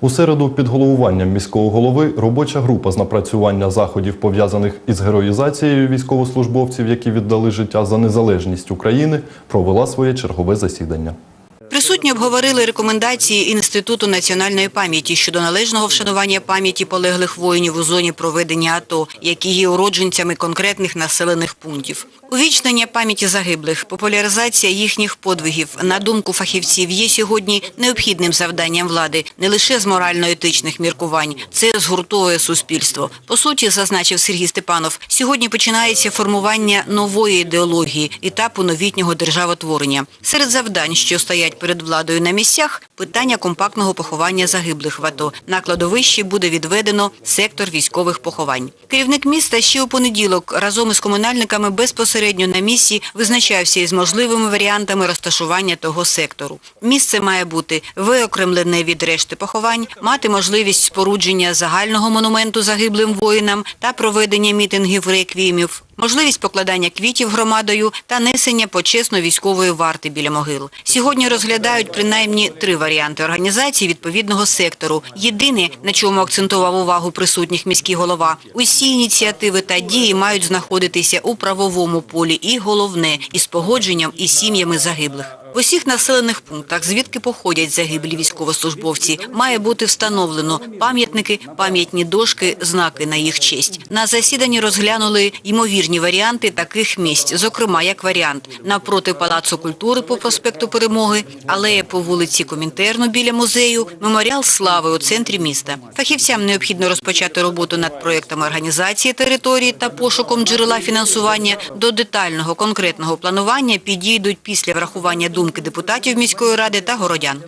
У середу під головуванням міського голови робоча група з напрацювання заходів, пов'язаних із героїзацією військовослужбовців, які віддали життя за незалежність України, провела своє чергове засідання. Присутні обговорили рекомендації Інституту національної пам'яті щодо належного вшанування пам'яті полеглих воїнів у зоні проведення АТО, які є уродженцями конкретних населених пунктів. Увічнення пам'яті загиблих, популяризація їхніх подвигів, на думку фахівців, є сьогодні необхідним завданням влади не лише з морально-етичних міркувань, це згуртовує суспільство. По суті, зазначив Сергій Степанов, сьогодні починається формування нової ідеології, етапу новітнього державотворення. Серед завдань, що стоять перед владою на місцях, питання компактного поховання загиблих в АТО. На кладовищі буде відведено сектор військових поховань. Керівник міста ще у понеділок разом із комунальниками безпосередньо на місці визначався із можливими варіантами розташування того сектору. Місце має бути виокремлене від решти поховань, мати можливість спорудження загального монументу загиблим воїнам та проведення мітингів реквіємів, можливість покладання квітів громадою та несення почесно військової варти біля могил. Сьогодні розглядають принаймні три варіанти організації відповідного сектору. Єдине, на чому акцентував увагу присутніх міський голова, усі ініціативи та дії мають знаходитися у правовому полі і головне із погодженням із сім'ями загиблих. Усіх населених пунктах, звідки походять загиблі військовослужбовці, має бути встановлено пам'ятники, пам'ятні дошки, знаки на їх честь. На засіданні розглянули ймовірні варіанти таких місць, зокрема як варіант навпроти Палацу культури по проспекту Перемоги, алея по вулиці Комінтерну біля музею, меморіал слави у центрі міста. Фахівцям необхідно розпочати роботу над проектами організації території та пошуком джерела фінансування. До детального конкретного планування підійдуть після врахування думки депутатів міської ради та городян.